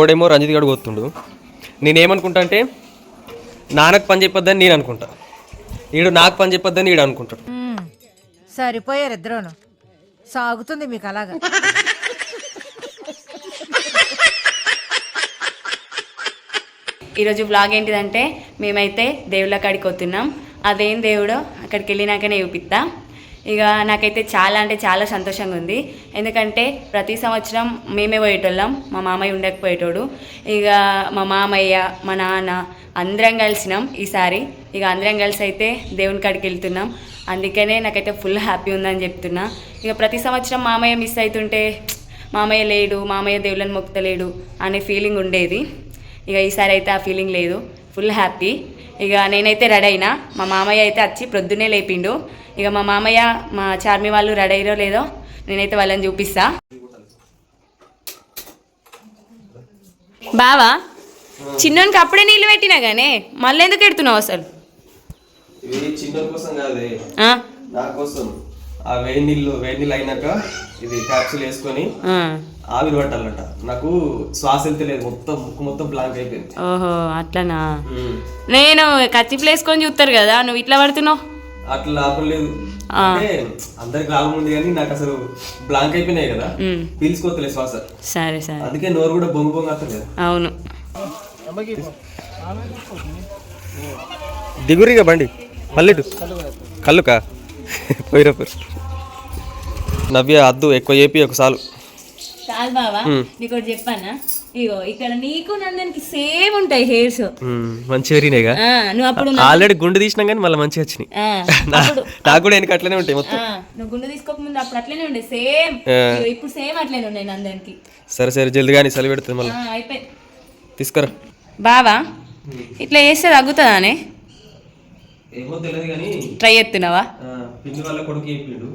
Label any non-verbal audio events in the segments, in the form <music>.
ఓడేమో రంజిత్ గడు పోతుండు నేనేమనుకుంటా అంటే నాన్నకు పని చెప్పొద్దని నేను అనుకుంటా. ఈడు నాకు పని చెప్పొద్దని ఈడు అనుకుంటాడు. సరిపోయారు ఇద్దరును. సాగుతుంది మీకు అలాగా. ఈరోజు బ్లాగ్ ఏంటిదంటే మేమైతే దేవుళ్ళ కాడికి వస్తున్నాం. అదేం దేవుడో అక్కడికి వెళ్ళినాకనే చూపిస్తా. ఇక నాకైతే చాలా అంటే చాలా సంతోషంగా ఉంది. ఎందుకంటే ప్రతి సంవత్సరం మేమే పోయేటోళ్ళం మా మామయ్య ఉండకపోయేటోడు. ఇక మా మామయ్య మా నాన్న అందరం కలిసినాం ఈసారి. ఇక అందరం కలిసి అయితే దేవుని కాడికి వెళ్తున్నాం. అందుకనే నాకైతే ఫుల్ హ్యాపీ ఉందని చెప్తున్నా. ఇక ప్రతి సంవత్సరం మామయ్య మిస్ అవుతుంటే మామయ్య లేడు మామయ్య దేవుళ్ళని మొక్కుతలేడు అనే ఫీలింగ్ ఉండేది. ఇక ఈసారి అయితే ఆ ఫీలింగ్ లేదు. Full happy. ఇక నేనైతే రెడీ అయినా. మా మామయ్య అయితే వచ్చి ప్రొద్దునే లేపిండు. ఇక మా మామయ్య మా చార్మి వాళ్ళు రెడీ అయ్యారో లేదో నేనైతే వాళ్ళని చూపిస్తా. బావా చిన్నోనికి అప్పుడే నీళ్ళు పెట్టినా గానే మళ్ళీ ఎందుకు ఎడుతున్నావు అసలు? కోసం కాదే? నా కోసం. ఆ వేడి నీళ్ళు వేడి నీళ్ళు అయినాక ఇది క్యాప్సూల్ వేసుకొని. ఆవిరి పట్టాలంట నాకు శ్వాస వెళ్తలేదు మొత్తం ముక్కు మొత్తం బ్లాంక్ అయిపోయింది. ఓహో అట్లనా? నేను కత్తిపులు వేసుకొని చూస్తారు కదా నువ్వు ఇట్లా పడుతున్నావు? అట్లా లాభం లేదు. అంటే అందరికి లాభం ఉంది కానీ నాకు అసలు బ్లాంక్ అయిపోయినాయి కదా. పీల్చుకోవట్లేదు శ్వాస. సరే సరే. అందుకే నోరు కూడా బొంగు బొంగు అత్తలేదు అవును. దిగురిగా బండి పల్లెటు కళ్ళుకా? పోయిరప్పుడు నవ్య అద్దు ఎక్కువ ఏపీ ఒక సాలు. కాదు బావా నీకు ఒకటి చెప్పానా? ఇగో ఇక్కడ నీకు నందనికి సేమ్ ఉంటాయి హెయిర్స్. మంచి ఎరినాయిగా నువ్వు అప్పుడు ఆల్రెడీ గుండు తీసినాం కానీ మళ్ళీ మంచిగా వచ్చినాయి. <laughs> నాకు కూడా వెనక అట్లనే ఉంటాయి మొత్తం. నువ్వు గుండె తీసుకోక ముందు అప్పుడు అట్లనే ఉండే సేమ్. ఇప్పుడు సేమ్ అట్లనే ఉన్నాయి నందనికి. సరే సరే జల్ది కానీ చలి పెడుతుంది మళ్ళీ. ఆ, అయిపోయి తీసుకురా. బావా ఇట్లా చేస్తే తగ్గుతుందానే? ట్రై చేస్తున్నావా? పిన్ని వాళ్ళ కొడుకు చెప్పిండు.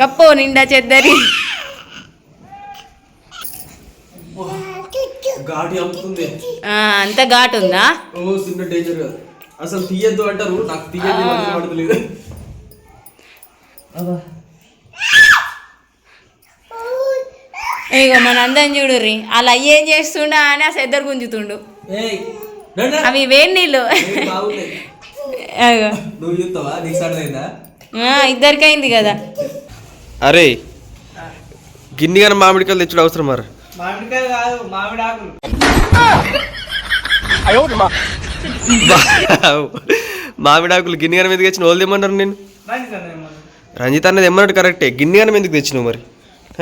కప్పు నిండా ఆ, అంత ఘాటు ఉందా? ఓ చిన్న డేంజర్. అసలు తీయద్దు అంటారు నాకు తీయద్దు పడతలేదు ఇగో మన అందం చూడుర్రి అలా ఏం చేస్తుండా అని ఆ సెద్దరు గుంజుతుండు. అవి వేడి నీళ్ళు. నువ్వు చూస్తావా? నీకు సడదైందా ఇద్దరికైంది కదా. అరే గిన్నెగానే మామిడికాయలు తెచ్చుడు అవసరం మరి. మామిడికాయలు కాదు మామిడి ఆకులు. మామిడాకులు గిన్నెగానే ఎందుకు తెచ్చిన వాళ్ళు తెమ్మన్నారు నేను. రంజిత్ అన్నది ఎమ్మన్నట్టు కరెక్టే గిన్నెగానే ఎందుకు తెచ్చినావు మరి.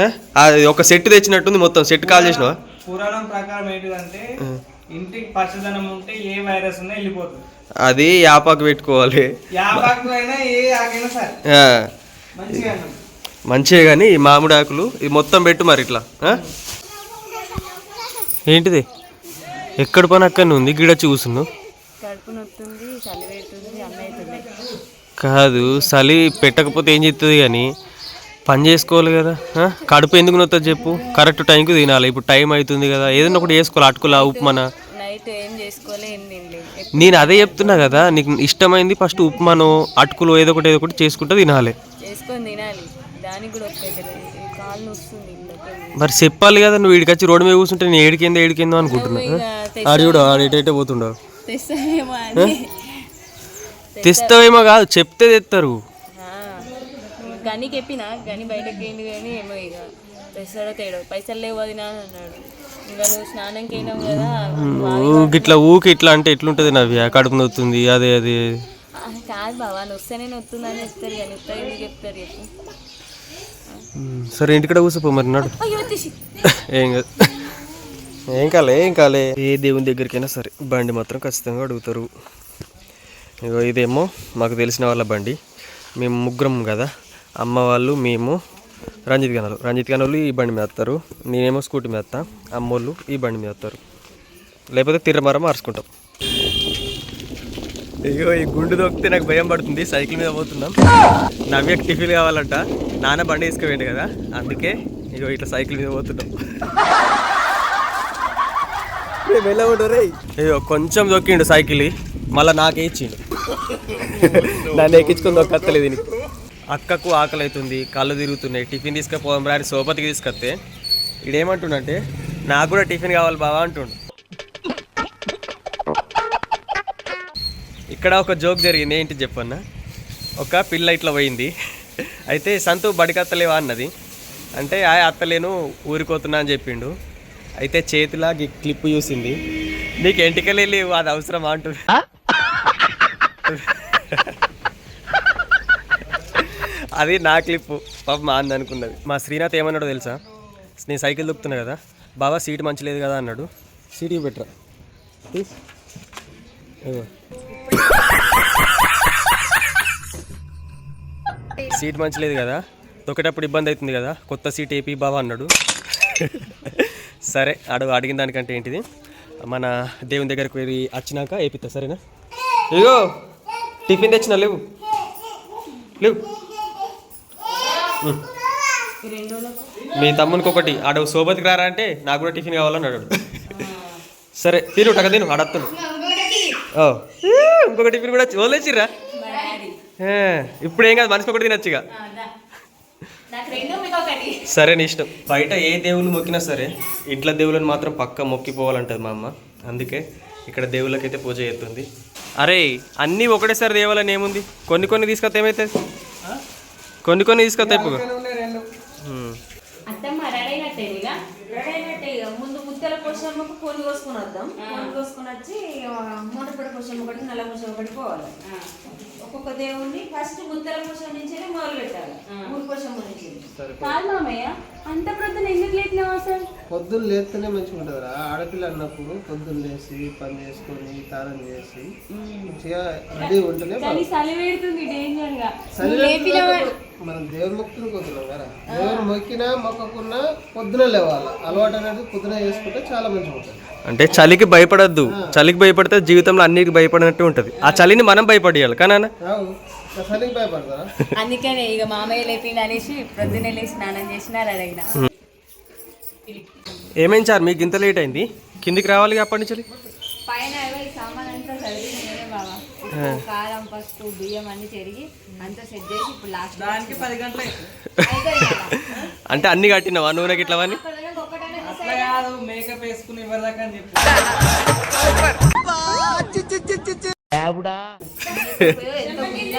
ఆ? అది ఒక సెట్ తెచ్చినట్టుంది మొత్తం సెట్ కాల్ చేసినావా? పురాణం ప్రకారం ఏంటిదంటే ఇంటికి పచ్చదనం ఉంటే ఏ వైరస్ ఉన్నా వెళ్ళిపోతుంది. అది యాపాకు పెట్టుకోవాలి. యాపాకు అయినా ఏ ఆకైనా సరే. ఆ, మంచిగా కానీ ఈ మామిడి ఆకులు ఇది మొత్తం పెట్టు మరి ఇట్లా? ఏంటిది? ఎక్కడ పని అక్కడనే ఉంది? అన్నీ అవుతున్నాయి కాదు చలి పెట్టకపోతే ఏం చెప్తుంది కానీ పని చేసుకోవాలి కదా? కడుపు ఎందుకు నొత్తది చెప్పు. కరెక్ట్ టైంకి తినాలి. ఇప్పుడు టైం అవుతుంది కదా. ఏదైనా ఒకటి చేసుకోవాలి. అటుకులా ఉప్మాన? నైట్ ఏం చేసుకోలే ఏం తినలేదు. నేను అదే చెప్తున్నా కదా నీకు ఇష్టమైంది ఫస్ట్ ఉప్మానో అటుకులు ఏదో ఒకటి ఏదో ఒకటి చేసుకుంటే తినాలి. మరి చెప్పాలి కదా నువ్వు ఇడికొచ్చి రోడ్డు మీద కూర్చుంటే నేను ఏడికిందో ఏడికిందో అనుకుంటున్నా. ఆడు చూడు ఆడు ఎటైతే పోతుండవు తెస్తావేమో కాదు చెప్తే తెస్తారు. గని చెప్పిన గని బయటకు పోయింది కానీ ఏమో ఇక. తెస్తాడో తేడో పైసలు లేవు అది నా అన్నాడు. ఇంకా నువ్వు స్నానంకి అయినావు కదా ఊకి ఇట్లా ఊకి ఇట్లా అంటే ఎట్లుంటుంది నవ్య? కడుపు నొత్తుంది అదే అదే. కాదు బావా నువ్వు వస్తేనే నొత్తుందని చెప్తారు కానీ ఉత్తా ఎందుకు చెప్తారు చెప్పు. సరే ఇంటికడ కూర్చోపో మరి నాడు. ఏం కాదు. ఏం కాలే ఏం కాలే. ఏ దేవుని దగ్గరికైనా సరే బండి మాత్రం ఖచ్చితంగా అడుగుతారు. ఇగో ఇదేమో మాకు తెలిసిన వాళ్ళ బండి. మేము ముగ్గురం కదా. అమ్మ వాళ్ళు మేము రంజిత్ గనలు. రంజిత్ గనలు ఈ బండి మీద వస్తారు. నేనేమో స్కూటీ మీద వస్తా. అమ్మోళ్ళు ఈ బండి మీద వస్తారు. లేకపోతే తిర్రమర మార్చుకుంటాం అయ్యో ఈ గుండు దొక్కితే నాకు భయం పడుతుంది. సైకిల్ మీద పోతున్నాం. నవ్యకి టిఫిన్ కావాలంట. నాన్న బండి తీసుకుపోయింది కదా. అందుకే ఇగో ఇట్లా సైకిల్ మీద పోతున్నాం. అయ్యో కొంచెం దొక్కిండు సైకిల్. మళ్ళీ నాకే ఇచ్చిండు. నన్ను ఎక్కించుకొని దొక్కత్తలేదు దీనికి అక్కకు ఆకలి అవుతుంది కళ్ళు తిరుగుతున్నాయి. టిఫిన్ తీసుకుపోదాం రా అని సోపతికి తీసుకొస్తే ఇడేమంటుండంటే నాకు కూడా టిఫిన్ కావాలి బావా అంటుండు. ఇక్కడ ఒక జోక్ జరిగింది ఏంటి చెప్పన్నా? ఒక పిల్ల ఇట్లా పోయింది. అయితే సంతు బడికత్తలేవా అన్నది. అంటే ఆ అత్తలేను ఊరిపోతున్నా అని చెప్పిండు. అయితే చేతిలా గి- క్లిప్ చూసింది. నీకు ఎంటికలే లేవు అది అవసరమా అంటుంది <laughs> అది నా క్లిప్ పాప మా అంది అనుకున్నది. మా శ్రీనాథ్ ఏమన్నాడో తెలుసా? నేను సైకిల్ దొక్కుతున్నా కదా. బాబా సీట్ మంచి లేదు కదా అన్నాడు. సీట్ పెట్టరా ప్లీజ్ సీట్ మంచి లేదు కదా. తొక్కేటప్పుడు ఇబ్బంది అవుతుంది కదా. కొత్త సీట్ ఏపీ బాబా అన్నాడు. సరే అడుగు అడిగిన దానికంటే ఏంటిది? మన దేవుని దగ్గరకు వెళ్ళి వచ్చినాక ఏపిస్తా సరేనా? ఇగో టిఫిన్ తెచ్చిన లేవు. లేవు. మీ తమ్మునికి ఒకటి. ఆడ సోబతికి రారా అంటే నాకు కూడా టిఫిన్ కావాలని అన్నాడు. సరే తిను టక తిను ఆడత్తును ఓ. ఇంకొక టిఫిన్ కూడా వదిలేసిర్రా ఇప్పుడు ఏం కాదు మనిషికి ఒకటి తినచ్చు ఇక. నాకు రెండు మీకు ఒకటి. సరే నీ ఇష్టం. బయట ఏ దేవుళ్ళు మొక్కినా సరే ఇంట్లో దేవుళ్ళని మాత్రం పక్క మొక్కిపోవాలంటది మా అమ్మ. అందుకే ఇక్కడ దేవుళ్ళకైతే పూజ చేస్తుంది. అరే అన్నీ ఒకటేసారి దేవాలని ఏముంది? కొన్ని కొన్ని తీసుకొస్తే ఏమవుతుంది కొన్ని కొన్ని తీసుకొస్తే అయిపోగా ఉన్నాయి రెండు. ఉమ్. అత్తమ్మ రెడీ ఇక. ముందు ముత్యాల పోషమ్మకు పూలు కోసుకొని వద్దాం. పూలు కోసుకొని వచ్చి మూటపడి పోషమ్మ ఒకటి నల్ల పోషమ్మ ఒకటి పోవాలి. ఒక్కొక్క దేవుణ్ణి ఫస్ట్ ముత్యాల పోషమ్మ నుంచి మొదలు పెట్టాలి మూడు పోషమ్మ నుంచి కాదు మామయ్య అంత ప్రొద్దున ఎందుకు లేపినావు అసలు? పొద్దున్న లేస్తేనే మంచిగా ఉంటుందిరా. ఆడపిల్ల అన్నప్పుడు పొద్దున్న లేచి పని చేసుకొని తాళం చేసి మంచిగా రెడీ ఉంటేనే కానీ చలి పెడుతుంది డేంజర్గా సరే మనం దేవుని మొక్కులు కుదురాం కదా. దేవుని మొక్కినా మొక్కకున్నా పొద్దున లేవాలి. అలవాటు అనేది పొద్దున చేసుకుంటే చాలా మంచిగా ఉంటుంది. అంటే చలికి భయపడద్దు. చలికి భయపడితే జీవితంలో అన్నిటికి భయపడినట్టు ఉంటుంది. ఆ చలిని మనం భయపడేయాలి కానీ అందుకనే ఇక మామయ్య లేపిండు అనేసి ప్రొద్దునే లేచి స్నానం చేసినారు అడిగిన ఏమేం సార్ మీకు ఇంత లేట్ అయింది? కిందికి రావాలి అప్పటి నుంచి పైన కారం పసుపు బియ్యం అన్ని చెరిగి అంతా సెట్ చేసి ఇప్పుడు లాస్ట్ దానికి పది గంటలు. అంటే అన్ని కట్టినావా? నూనె గిట్లవని అట్లా కాదు మేకప్ వేసుకుని ఇవ్వదాకా అని చెప్పి.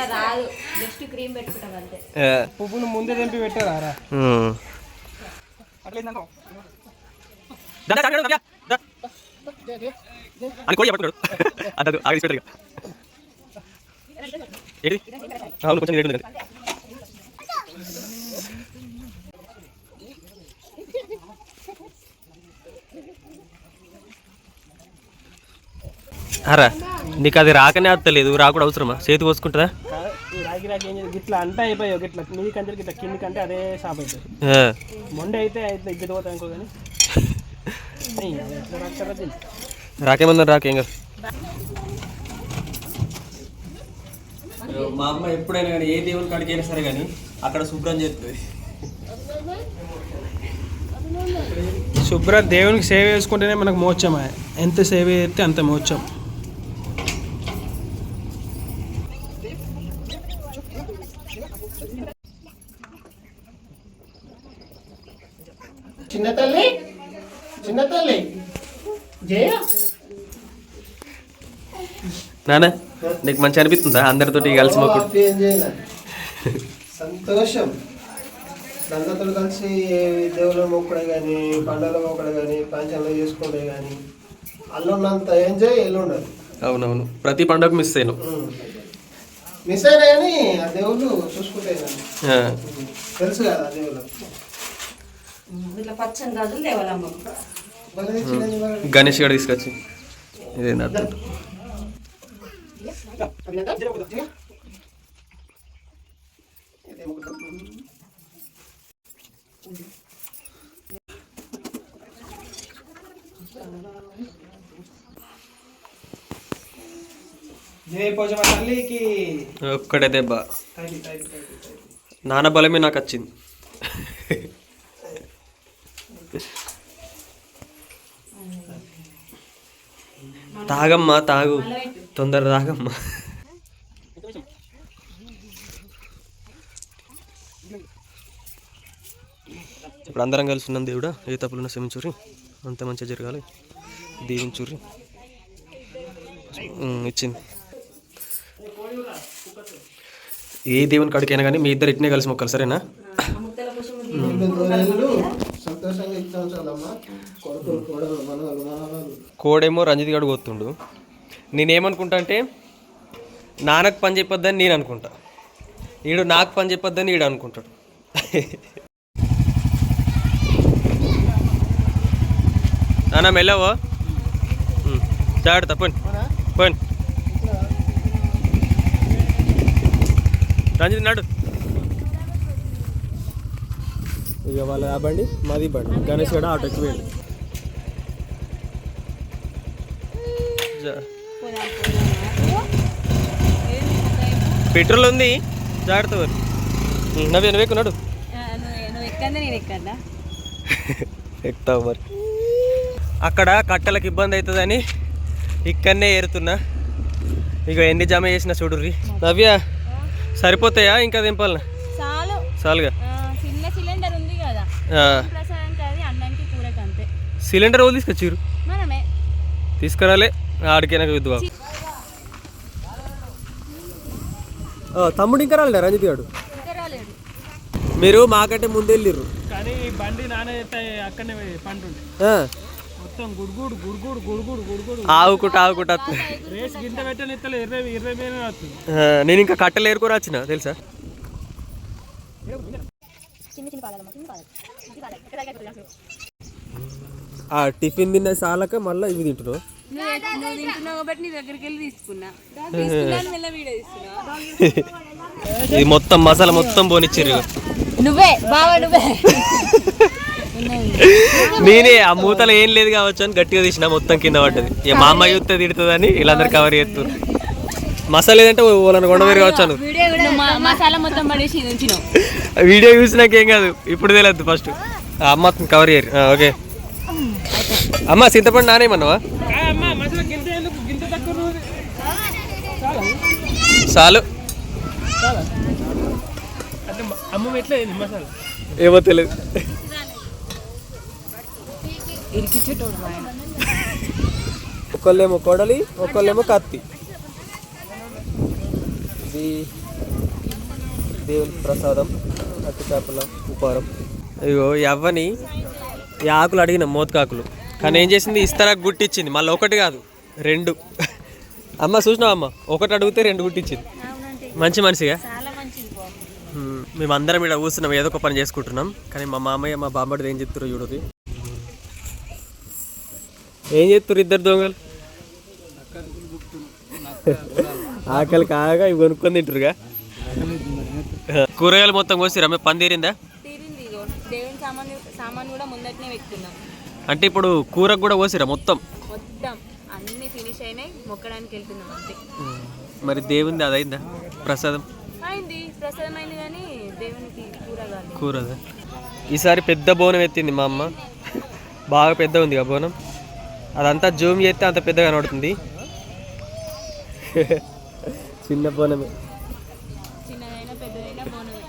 రాదు జస్ట్ క్రీమ్ పెట్టుకుంటాం అంతే పువ్వును ముందే తెంపి పెట్టారా అని కూడా చెప్పడు అద్దదు ఆగి అవును కొంచెం లేట్ ఉంది కానీ. అరా నీకు అది రాకనే అత్తలేదు రాకుండా అవసరమా? చేతి పోసుకుంటుందా రాగి రాగి ఏం ఇట్లా అంటే అయిపోయావు ఇట్లా మీ కంటే ఇట్లా కింది కంటే అదే షాప్ అవుతుంది. మొండే అయితే అయితే ఇద్దరు పోతాయి అనుకో కానీ ఏయ్, అది ఎట్లా రాస్తారో తెలుసు. రాకేమన్నా రాకేం కాదు. మా అమ్మ ఎప్పుడైనా కానీ ఏ దేవుని కాడికి అయినా సరే కానీ అక్కడ శుభ్రం చేస్తుంది. శుభ్ర దేవునికి సేవ చేసుకుంటేనే మనకు మోక్షమే ఎంత సేవ చేస్తే అంత మోక్షం చిన్న తల్లి చిన్న తల్లి జయ నాన్న నీకు మంచి అనిపిస్తుందా? అందరితోటి కలిసి చేయాలి. సంతోషం. అందరితో కలిసి దేవుళ్ళ మొక్కడే కానీ పండుగల మొక్కడే కానీ పంచాలు చేసుకుంటే కానీ అల్లు ఉన్నంత ఎంజాయ్ ఎల్లు ఉండదు అవునవును. ప్రతి పండుగ మిస్ అయ్యాను మిస్ అయినా కానీ ఆ దేవుళ్ళు చూసుకుంటాయి ఆ. తెలుసు కదా ఆ దేవుళ్ళు. గణేష్ గారు తీసుకొచ్చి. ఇదేంటి అర్థం జయ పోజమ తల్లికి ఒక్కటే దెబ్బ తల్లి తల్లి తల్లి నాన్న బలమే నాకు వచ్చింది తాగమ్మా తాగు. తొందర రాగమ్మా ఇప్పుడు అందరం కలిసి ఉన్నాం దేవుడా. ఏ తప్పులున్నా క్షమించుర్రి. అంత మంచిగా జరగాలి. దీవించుర్రి. ఇచ్చింది. ఏ దేవుని కడికైనా కానీ మీ ఇద్దరు ఇట్నే కలిసి మొక్కలు సరేనా? కోడేమో రంజిత్ గడు పోతుండు నేనేమనుకుంటా అంటే నాన్నకు పని చెప్పొద్దని నేను అనుకుంటా. ఈడు నాకు పని చెప్పొద్దని ఈడు అనుకుంటాడు. నాన్న మెల్లవో? జాగ్రత్త పోని పోని రంజిత్ నాడు. ఇక వాళ్ళ ఆ బండి మాది బండి. గణేష్ గడ ఆటో ఎక్కిపోయాడు జా- పెట్రోల్ ఉంది. జాగ్రత్త మరి. నవ్వు నువ్వు ఎక్కున్నాడు నువ్వు ఎక్కందే నేను ఎక్కడా ఎక్కుతావు మరి. అక్కడ కట్టలకు ఇబ్బంది అవుతుందని ఇక్కడనే ఏరుతున్నా. ఇక ఎన్ని జమ చేసిన చూడుర్రి. నవ్య సరిపోతాయా? ఇంకా దింపాలనా? చాలు. చాలుగా. సిలిండర్ ఉంది కదా. సిలిండర్ మనమే. తీసుకురాలే. ఆడికైనా విద్వా తమ్ముడు ఇంకా రాలేడా రంజిత్ గారు మీరు మాకంటే ముందు వెళ్ళిర్రు. కానీ ఈ బండి నాన్న అక్కడనే పంటుండే ఆ, మొత్తం గుడుగుడు గుడుగుడు గుడుగుడు గుడుగుడు. ఆవుకుంటా ఆవుకుంటా. రేస్ గింత పెట్టని ఇత్తలే ఇరవై ఇరవై మీద వస్తుంది నేను ఇంకా కట్టెలు ఏరుకోరా వచ్చిన తెలుసా? ఆ టిఫిన్ తిన్న సాలక మళ్ళీ ఇవి తింటున్నావు? ఇది మొత్తం మసాలా మొత్తం పోనిచ్చిర్రు నువ్వే బావా నువ్వే. నేనే ఆ మూతలో ఏం లేదు కావచ్చు అని గట్టిగా తీసిన మొత్తం కింద పడ్డది. ఇక మా అమ్మ చూస్తే తిడుతుందని వీళ్ళందరూ కవర్ చేస్తారు మసాలా ఏదంటే వాళ్ళని కొండవేరు కావచ్చు మసాలా మొత్తం పడేసి ఉంచినావు వీడియో చూసినాక ఏం కాదు ఇప్పుడు తెలియదు ఫస్ట్ అమ్మ కవర్ చేయరు. ఓకే. అమ్మ చింతపండు నానేమన్నావా చాలు. ఏమో తెలియదు ఒకళ్ళేమో కొడలి ఒకళ్ళేమో కత్తి. ఇది దేవుని ప్రసాదం అట్టి చేపల ఉపారం ఇగో ఈ అవ్వని ఈ ఆకులు అడిగిన మోతకాకులు కానీ ఏం చేసింది? ఇస్తారా గుట్టిచ్చింది. మళ్ళీ ఒకటి కాదు రెండు. అమ్మ చూసినావా అమ్మ? ఒకటి అడిగితే రెండు గుట్టిచ్చింది. మంచి మనిషిగా? మ్మ్. మేమందరం ఇక్కడ కూర్చున్నాం ఏదో ఒక పని చేసుకుంటున్నాం. కానీ మా మామయ్య మా బామ్మడిది ఏం చెప్తారో చూడదు ఏం చెప్తారు ఇద్దరు దొంగలు? ఆకలి కాగా ఇవి కొనుక్కొని తింటారుగా? కూరగాయలు మొత్తం కోసిరా మీ పని తీరిందా? సామాన్ కూడా ముందటనే అంటే ఇప్పుడు కూరకు కూడా కోసిరా మొత్తం? మొత్తం. అన్ని ఫినిష్ అయినాయి. మొక్కడానికి వెళ్తున్నాం అంతే. మరి దేవుంది అదైందా? ప్రసాదం? అయింది. ప్రసాదం అయింది కానీ దేవునికి కూర కాదు కూరదా? ఈసారి పెద్ద బోనం ఎత్తింది మా అమ్మ. బాగా పెద్ద ఉంది ఆ బోనం. అదంతా జూమ్ చేస్తే అంత పెద్దగా కనబడుతుంది. చిన్న బోనమే. చిన్నదైనా పెద్దదైనా బోనమే.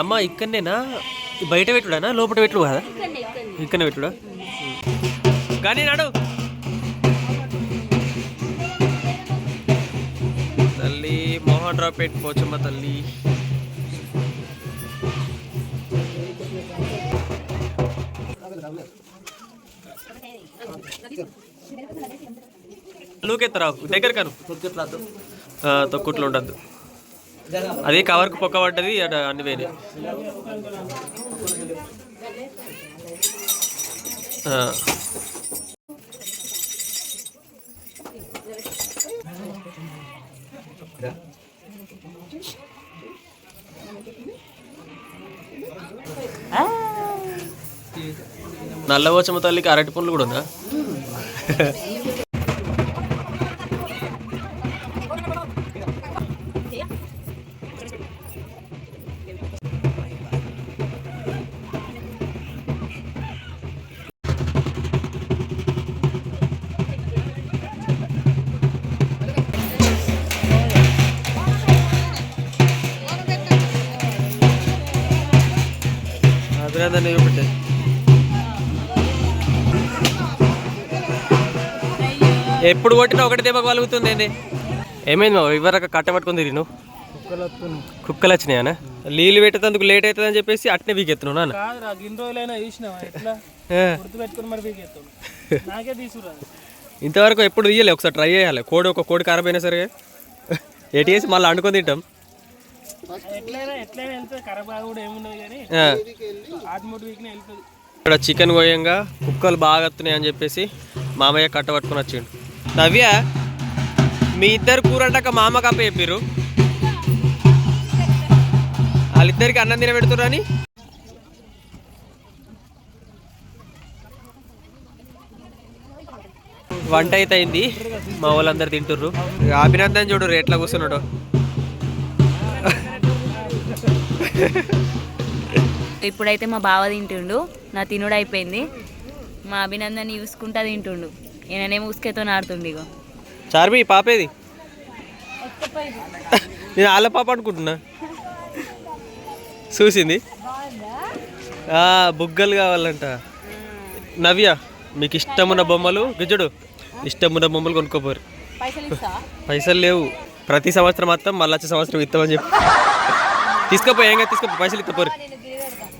అమ్మ ఇక్కడనేనా? బయట పెట్టుడానా? లోపల పెట్టుడు కదా? ఇక్కడనే పెట్టుడా? కానీ నాడు. తల్లి మోహన్ రావు పేట్ పోచమ్మ తల్లి లూకెత్తరావు దగ్గర కాను తొక్కుట్లో ఉండద్దు. అది కవర్కు పొక్క పడ్డది అన్ని వేరే నల్లవోచమ తల్లికి అరటి పండ్లు కూడా ఉందా? అభినందన చూపెట్టే ఎప్పుడు కొట్టినా ఒకటి దెబ్బ కలుగుతుంది ఏంది ఏమైంది మా ఇవ్వరక కట్ట పట్టుకుంది నువ్వు కుక్కలు వచ్చినాయనా నీళ్ళు పెట్టేందుకు లేట్ అవుతుంది అని చెప్పేసి అట్నే వీకెత్తున్నావు నాన్న. పెట్టుకుని ఇంతవరకు ఎప్పుడు తీయలే ఒకసారి ట్రై చేయాలి. కోడి ఒక కోడి ఖరాబ్ అయినా సరే. ఎటు వేసి మళ్ళీ వండుకొని తింటాం. ఇక్కడ చికెన్ కోయంగా కుక్కలు బాగా వస్తున్నాయి అని చెప్పేసి మామయ్య కట్ట పట్టుకొని వచ్చిండు. నవ్య మీ ఇద్దరు కూరంటాక మామ కప్ప చెప్పారు వాళ్ళిద్దరికి అన్నం తిన పెడుతురని వంట అయితే అయింది. మా వాళ్ళందరు తింటుర్రు. అభినందన్ చూడు ఎట్లా కూర్చున్నాడు. ఇప్పుడైతే మా బావ తింటుండు. నా తినుడు అయిపోయింది. మా అభినందన్ చూసుకుంటా తింటుండు. ఈయననేమో ఉసుకేతో ఆడుతుండు ఇగో. చార్మి పాపేది నేను వాళ్ళ పాప అనుకుంటున్నా. చూసింది? ఆ, బుగ్గలు కావాలంట. నవ్య మీకు ఇష్టమున్న బొమ్మలు గిజ్జుడు ఇష్టమున్న బొమ్మలు కొనుక్కోపోరు. పైసలు లేవు. ప్రతి సంవత్సరం మొత్తం మళ్ళీ వచ్చే సంవత్సరం ఇస్తామని చెప్పి. తీసుకోపో ఏంగా తీసుకోపో పైసలు ఇత్తపోరు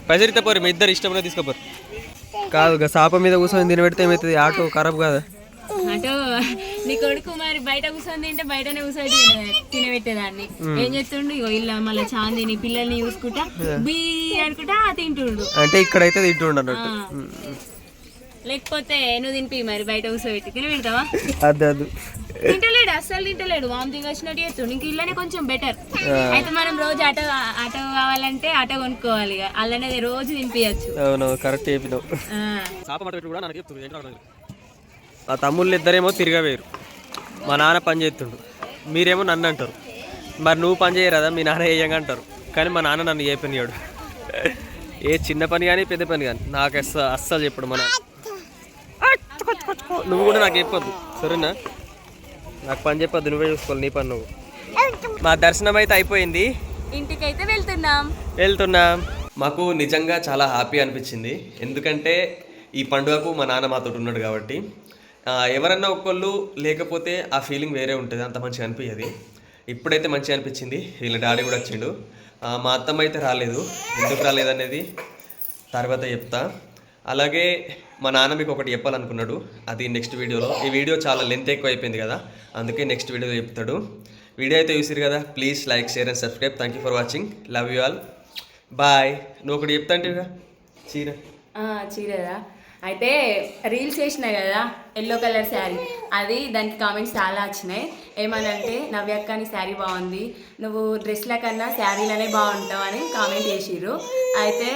పైసలు ఇత్తపోరు మీ ఇద్దరు ఇష్టమున్న తీసుకోపోరు. కాదు సాప మీద కూర్చొని తిని పెడితే ఏమవుతుంది ఆటో ఖరాబ్ కాదా? అటు నీ కొడుకు మరి బయట కూర్చొని తింటే బయటనే కూర్చొని తినే- తినబెట్టేదాన్ని. ఏం చేస్తుండు? ఇగో ఇలా మళ్ళీ చాందిని పిల్లల్ని చూసుకుంటా బీ అనుకుంటా తింటుండు. అంటే ఇక్కడైతే తింటుండ అన్నట్టు. లేకపోతే నువ్వు తినిపి మరి బయట కూర్చోబెట్టి. అదు తింటలేడు అస్సలు తింటలేడు. వామిటింగ్ వచ్చినట్టు చేస్తుండు ఇంక ఇల్లనే కొంచెం బెటర్ అయితే మనం రోజు ఆటో ఆటో కావాలంటే ఆటో కొనుక్కోవాలి ఇక. రోజు తినిపించచ్చు అవును కరెక్ట్ చెప్పినావు. కూడా నాకు చెప్తుంది. ఆ తమ్ముళ్ళు ఇద్దరేమో తిరగవేరు మా నాన్న పని చేస్తుండు. మీరేమో నన్ను అంటారు. మరి నువ్వు పని చేయరాదా? మీ నాన్న వేయంగా అంటారు. కానీ మా నాన్న నన్ను ఏ పని చేయడు ఏ చిన్న పని కానీ పెద్ద పని కానీ. నాకు అస్స అస్సలు చెప్పడు మన నువ్వు కూడా నాకు చెప్పొద్దు. సరేనా? నాకు పని చెప్పొద్దు నువ్వే చూసుకోవాలి నీ పని నువ్వు. మా దర్శనం అయితే అయిపోయింది. ఇంటికైతే వెళ్తున్నాం. వెళ్తున్నాం. మాకు నిజంగా చాలా హ్యాపీ అనిపించింది. ఎందుకంటే ఈ పండుగకు మా నాన్న మాతో ఉన్నాడు కాబట్టి ఎవరన్నా ఒక్కళ్ళు లేకపోతే ఆ ఫీలింగ్ వేరే ఉంటుంది అంత మంచిగా అనిపించేది ఇప్పుడైతే మంచిగా అనిపించింది. వీళ్ళ డాడీ కూడా వచ్చిండు. మా అత్తమ్మ అయితే రాలేదు. ఎందుకు రాలేదనేది తర్వాత చెప్తా. అలాగే మా నాన్న మీకు ఒకటి చెప్పాలనుకున్నాడు అది నెక్స్ట్ వీడియోలో. ఈ వీడియో చాలా లెంత్ ఎక్కువ అయిపోయింది కదా అందుకే నెక్స్ట్ వీడియోలో చెప్తాడు. వీడియో అయితే చూసిరు కదా please like share and subscribe thank you for watching love you all bye నువ్వు ఒకటి చెప్తా అంటే చీర. చీరరా అయితే రీల్స్ చేసిన కదా ఎల్లో కలర్ శారీ. అది దానికి కామెంట్స్ చాలా వచ్చినాయి. ఏమనంటే నవ్యక్క నీ శారీ బాగుంది. నువ్వు డ్రెస్ల కన్నా శారీలనే బాగుంటావు అని కామెంట్ చేసిర్రు. అయితే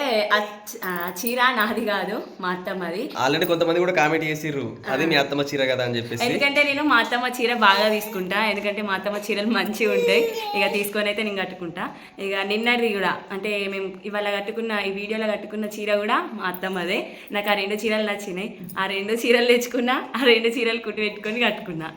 చీర నాది కాదు మా అత్తమ్మది ఆల్రెడీ కొంతమంది కూడా కామెంట్ చేసిర్రు. అది మీ అత్తమ్మ చీర కదా అని చెప్పేసి. ఎందుకంటే నేను మా అత్తమ్మ చీర బాగా తీసుకుంటా. ఎందుకంటే మా అత్తమ్మ చీరలు మంచిగా ఉంటాయి. ఇక తీసుకొని అయితే నేను కట్టుకుంటా. ఇక నిన్నటిది కూడా అంటే మేము ఇవాళ కట్టుకున్న ఈ వీడియోలో కట్టుకున్న చీర కూడా మా అత్తమ్మదే. నాకు ఆ రెండు చీరలు నచ్చినాయి. ఆ రెండు చీరలు తెచ్చుకున్నా ఆ రెండు చీరలు కుట్టి పెట్టుకొని కట్టుకున్నా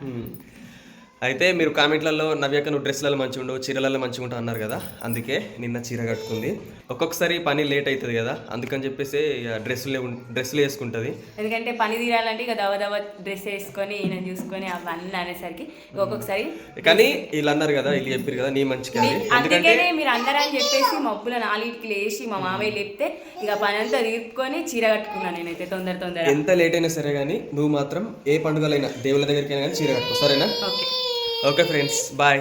అయితే మీరు కామెంట్లలో నవ్యాక నువ్వు డ్రెస్లలో మంచిగా ఉండవు చీరలలో మంచిగా ఉంటావు అన్నారు కదా? అందుకే నిన్న చీర కట్టుకుంది. ఒక్కొక్కసారి పని లేట్ అవుతుంది కదా? అందుకని చెప్పేసి డ్రెస్సులు డ్రెస్సులు వేసుకుంటుంది. ఎందుకంటే పని తీరాలంటే ఇక దవ దవ డ్రెస్ వేసుకొని నేను చూసుకొని అవన్నీ అనేసరికి ఒక్కొక్కసారి కానీ వీళ్ళు అన్నారు కదా వీళ్ళు చెప్పారు కదా నీ మంచిగా అందుకనే మీరు అందరని చెప్పేసి మబ్బుల నాలుగిటికి లేచి మా మామయ్య లేపితే ఇక పని అంతా తీర్పుకొని చీర కట్టుకున్నాను నేనైతే తొందర తొందర. ఎంత లేట్ అయినా సరే కానీ నువ్వు మాత్రం ఏ పండుగలైనా దేవుళ్ళ దగ్గరికి అయినా కానీ చీర కట్టుకో. సరేనా? ఓకే. Okay friends bye